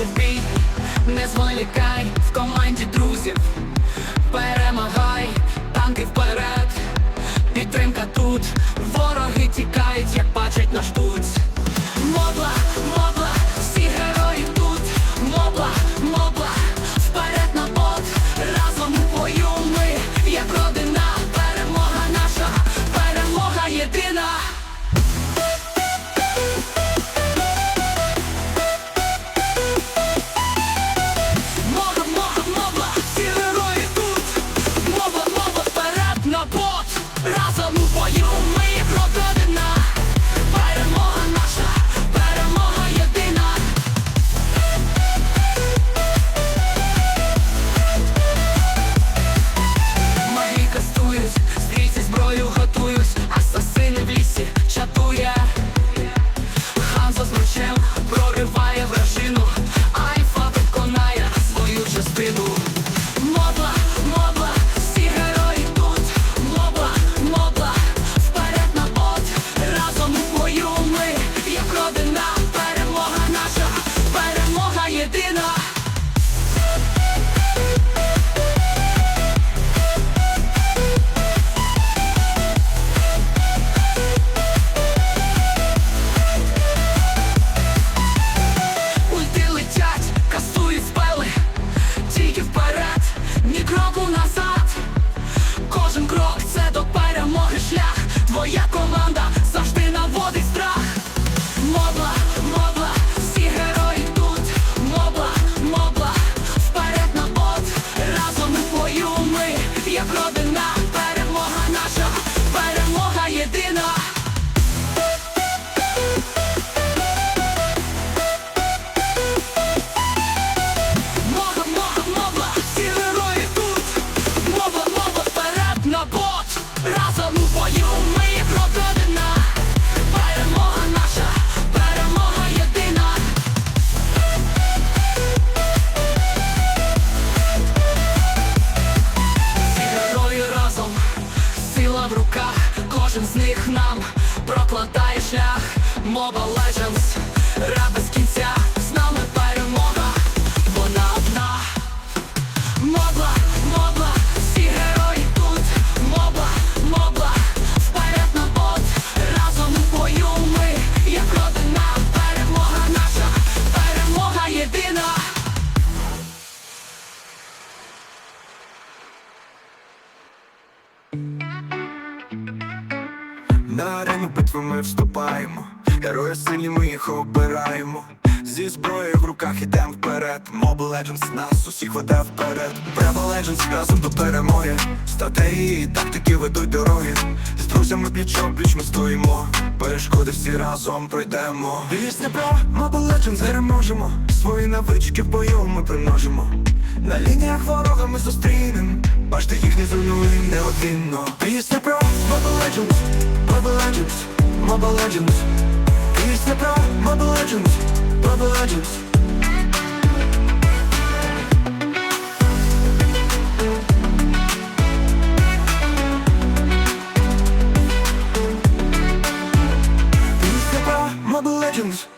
в бій, не зволікай в команді друзів, перемагай, танки вперед, підтримка тут, вороги тікають, як бачать наш тут. На арену ми вступаємо, герої сильні, ми їх обираємо. Зі зброєю в руках ідем вперед. Mobile Legends нас усіх веде вперед. Bravo Legends разом до перемоги. Стратегії і тактики ведуть дороги. З друзями пліч опліч ми стоїмо. Перешкоди всі разом пройдемо. Пісня про Mobile Legends переможемо. Свої навички в бою ми примножимо. На лініях ворога ми зустрінем. Бачите, їх не зруйнуємо неодмінно. Пісня про Mobile Legends, Mobile Legends, Mobile Legends. Пісня про Mobile Legends, Mobile Legends. Пісня Legends.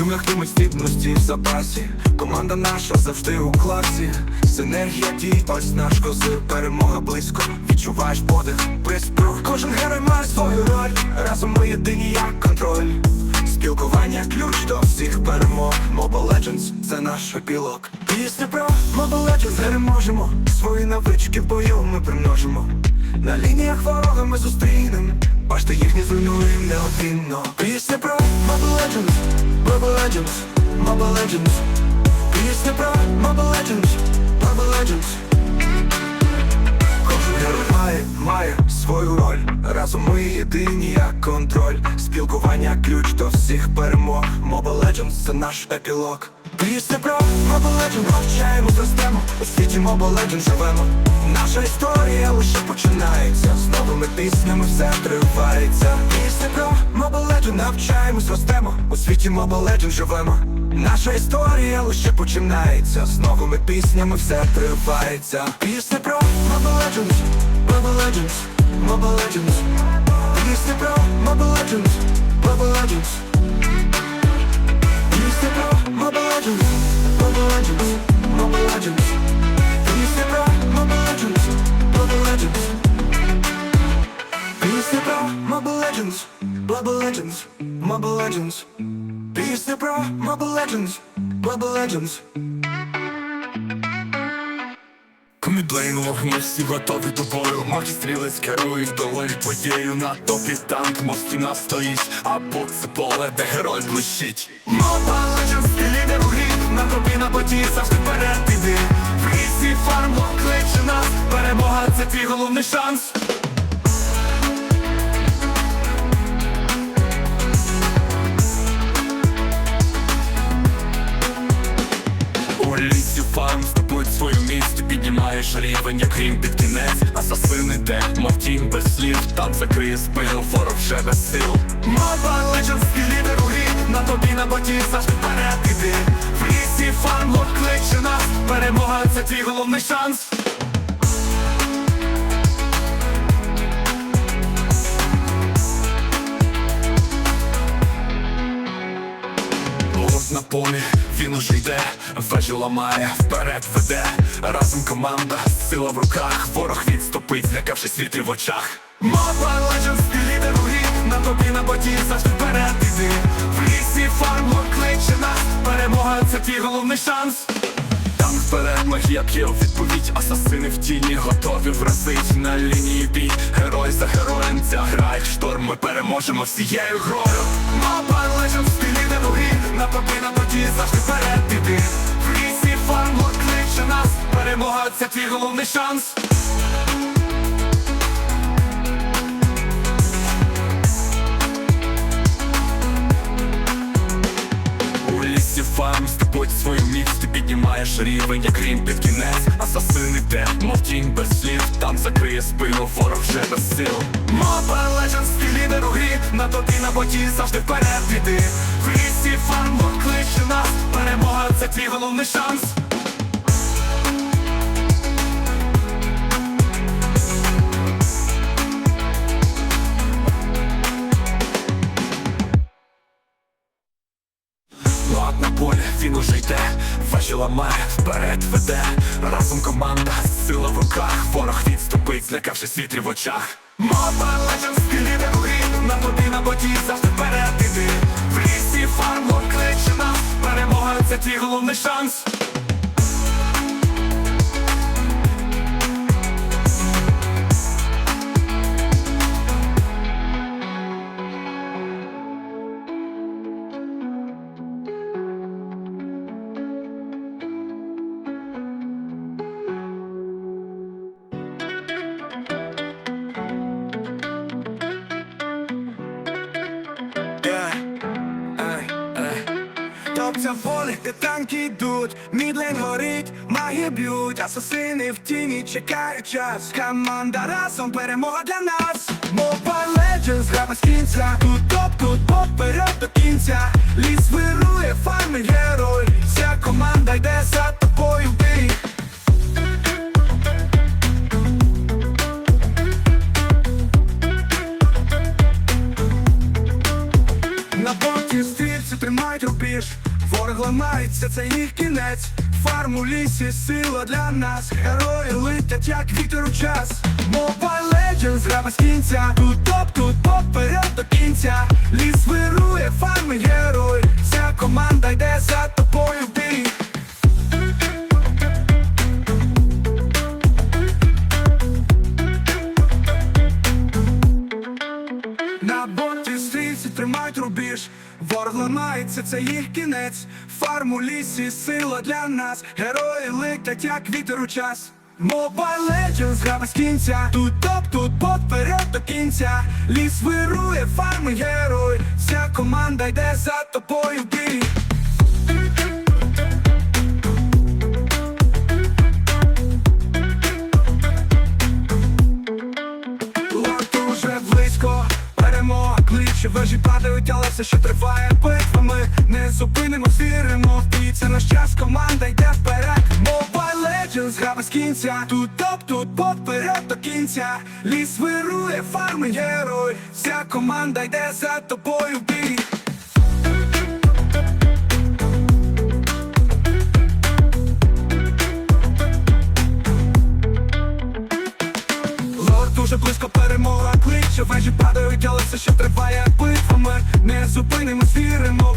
Джунглях здібності в запасі. Команда наша завжди у класі. Синергія дій, ось наш козир. Перемога близько, відчуваєш подих Приспрух, кожен герой має свою роль. Разом ми єдині як контроль. Спілкування ключ до всіх перемог. Mobile Legends – це наш епілог. Пісня про Mobile Legends переможемо. Свої навички в бою ми примножимо. На лініях ворога ми зустрінем. Бачите, їх не зруйнуємо неодмінно. Пісня про Mobile Legends, Mobile Legends, Mobile Legends. Пісня про Mobile Legends, Mobile Legends. Кожен має, має свою роль. Разом ми єдині як контроль. Спілкування ключ до всіх перемог. Mobile Legends – це наш епілог Пісня про Mobile Legends Навчаємо систему У світі Mobile живемо. Наша історія лише починається. З новими піснями все тривається. Пісня про Mobile Legends Навчаємось, ростемо. У світі Legends живемо. Наша історія лише починається. З новими піснями все тривається. Пісня про Mobile Legends Mobile Legends Mobile Legends про Mobile Legends Mobile Legends Legends, Mobile Legends Пісня про Mobile Legends Пісня про Legends, Mobile Legends Пісня про Mobile Legends, Mobile ми всі готові до бою Марті стрілець керують долею твоєю На топі танк, мов стіна стоїть Або це поле, де герой блищить Mobile тобі на боті завжди вперед іди. В лісі фармло кличе нас Перемога це твій головний шанс. У лісі фарм здобуть свою місць піднімаєш рівень, як рім під кінець. Асасин іде, мов тінь без слів. Там закриє спину, ворог вже без сил. Legends, ти лідер у грі. На тобі на боті завжди вперед іди В лісі кличе нас. Перемога це твій головний шанс. Лос на полі, він уже йде, вежі ламає, вперед веде, разом команда, сила в руках, ворог відступить, злякавши світи в очах. Legends, ти лідер у грі. На тобі на боті завжди вперед іди. В лісі фармло кличе нас. Перемога це твій головний шанс. Там вперед є у відповідь, асасини в тіні, готові вразить на лінії бій. Герой за героєм ця грають в шторм, ми переможемо всією грою. Mobile Legends, ти лідер у грі На тобі на боті завжди вперед іди. В лісі фармло кличе нас. Перемога це твій головний шанс лісі фарм свою міць, ти піднімаєш рівень, як рім під кінець. Асасин іде, мов тінь без слів, там закриє спину, ворог вже без сил. Mobile Legends, ти лідер у грі На тобі на боті завжди вперед іди В лісі фармло кличе нас Перемога це твій головний шанс ламає, вперед веде, разом команда, сила в руках, ворог відступить, злякавши світрі в очах. Mobile Legends, в скелі грі На тобі на боті завжди вперед іди. В лісі фармло кличе нас. Перемога це твій головний шанс Топця в полі, де танки йдуть, мідлен горить, маги б'ють, асасини в тіні чекають час. Команда разом перемога для нас. Mobile Legends, гра без кінця, тут топ, тут поперед до кінця. Ліс вирує, фармить герой. Вся команда йде за тобою в. На боті стрільці тримають рубіж Ворог ламається, це їх кінець. Фарм у лісі, сила для нас. Герої летять, як вітер у час. Mobile Legends, гра без кінця. Тут топ, тут поперед до кінця. Ліс вирує, фарми герой. Вся команда йде за тобою в бій Ворог ламається, це їх кінець. Фарм у лісі, сила для нас. Герої летять, як вітер у час. Mobile Legends, гра без кінця. Тут топ, тут поперед до кінця. Ліс вирує, фарми герой. Вся команда йде за тобою бій вежі падають, але все ще триває битва Ми не зупинимо, віримо І це наш час, команда йде вперед. Mobile Legends, гра без кінця. Тут топ, тут бот, вперед до кінця. Ліс вирує, фарми, герой. Вся команда йде за тобою в бій. Дуже близько перемога. Кличе, вежі падають, але все ще триває не зупинимось, віримо.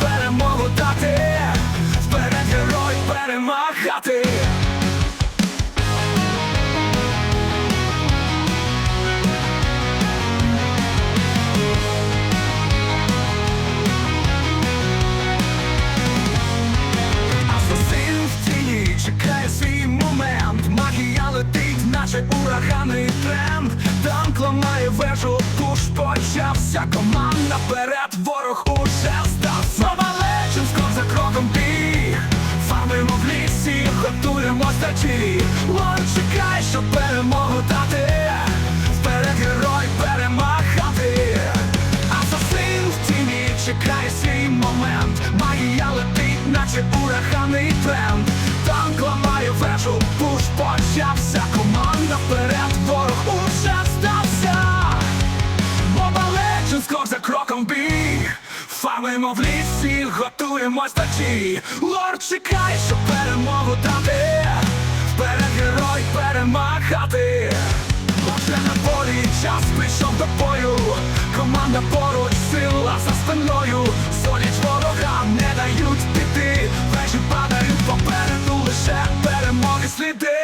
Перемогу дати. Вперед герой перемагати готуємось Лон чекай, щоб перемогу дати. Вперед герой перемагати. Асасин в тіні чекає свій момент. Магія летить, наче ураганний тренд. Танк ламає вежу, пуш почався. Команда вперед, ворог уже здався. Моба Legends, крок за кроком бій. Фармимо в лісі, готуємось дій. Лорд чекає, щоб перемогу дати Герой перемагати. Уже на полі час прийшов до бою. Команда поруч, сила за спиною. Соліч ворогам не дають піти. Вежі падають попереду лише перемоги сліди